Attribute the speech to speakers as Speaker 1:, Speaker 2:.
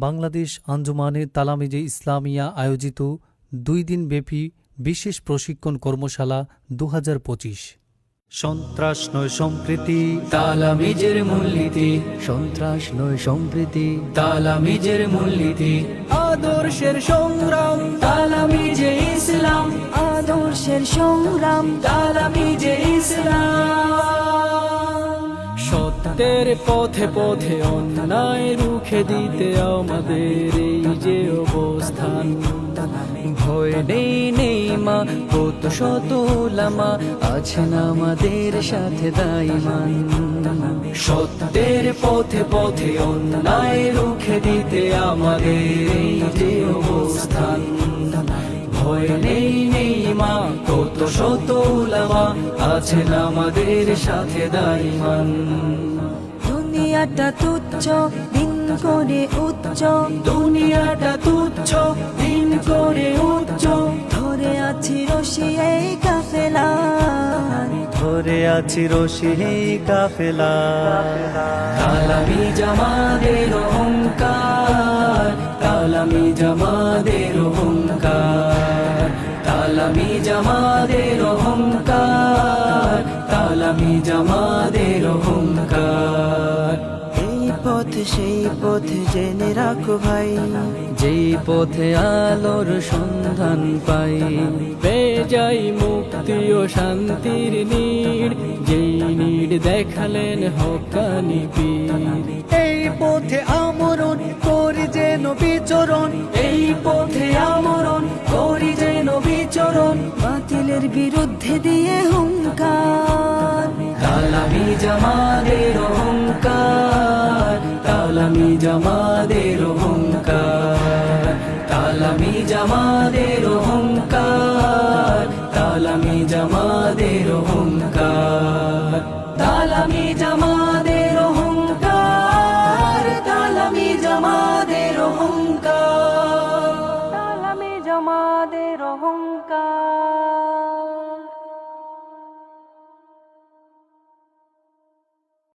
Speaker 1: বাংলাদেশ আঞ্জুমানে তালামিজে ইসলামিয়া আয়োজিত দুই দিন ব্যাপী বিশেষ প্রশিক্ষণ কর্মশালা দু সন্ত্রাস নয় সম্প্রীতি।
Speaker 2: তালামিজের মূলনীতি।
Speaker 3: সন্ত্রাস নয় সম্প্রীতি।
Speaker 2: তালামিজের মূলনীতি। আদর্শের সংগ্রাম। তালামিজে ইসলাম।
Speaker 4: আদর্শের সংগ্রাম।
Speaker 2: তালামিজে সত্যের পথে পথে অন্যায় রুখে দিতে আমাদের এই যে অবস্থান।
Speaker 3: ভয় নেই নেই মা, কত শত লামা আছেন আমাদের সাথে দাইমান
Speaker 2: সত্যের পথে পথে অন্যায় রুখে দিতে আমাদের এই যে অবস্থান। ভয় নেই নেই মা, কত শত উলামা আছেন আমাদের সাথে দাইমান
Speaker 4: দুনিয়াটা তুচ্ছ দিন করে উচ্চ।
Speaker 2: দুনিয়াটা তুচ্ছ দিন করে উচ্চ।
Speaker 4: ধরে আছি রশি এই কাফেলা।
Speaker 1: ধরে আছি রশি এই কাফেলা।
Speaker 2: তালামি জামাদের অহংকার তালামি জামাদের অহংকার। তালামি জামাদের অহংকার তালামি জামাদের অহংকার।
Speaker 4: সেই পথ জেনে রাখো ভাই।
Speaker 3: যেই পথে আলোর সন্ধান পাই
Speaker 2: পেয়ে যাই মুক্তি ও শান্তির নীড়। যেই নীড় দেখালেন হকানি পীর।
Speaker 1: এই পথে আমরণ করি যেন বিচরণ।
Speaker 2: এই পথে আমরণ করি যেন বিচরণ।
Speaker 4: বাতিলের বিরুদ্ধে দিয়ে হুঙ্কার।
Speaker 2: অহংকার তালামি জামাদের অহংকার, তালামি জামাদের অহংকার, তালামি জামাদের অহংকার, তালামি জামাদের অহংকার,
Speaker 4: তালামি জামাদের অহংকার।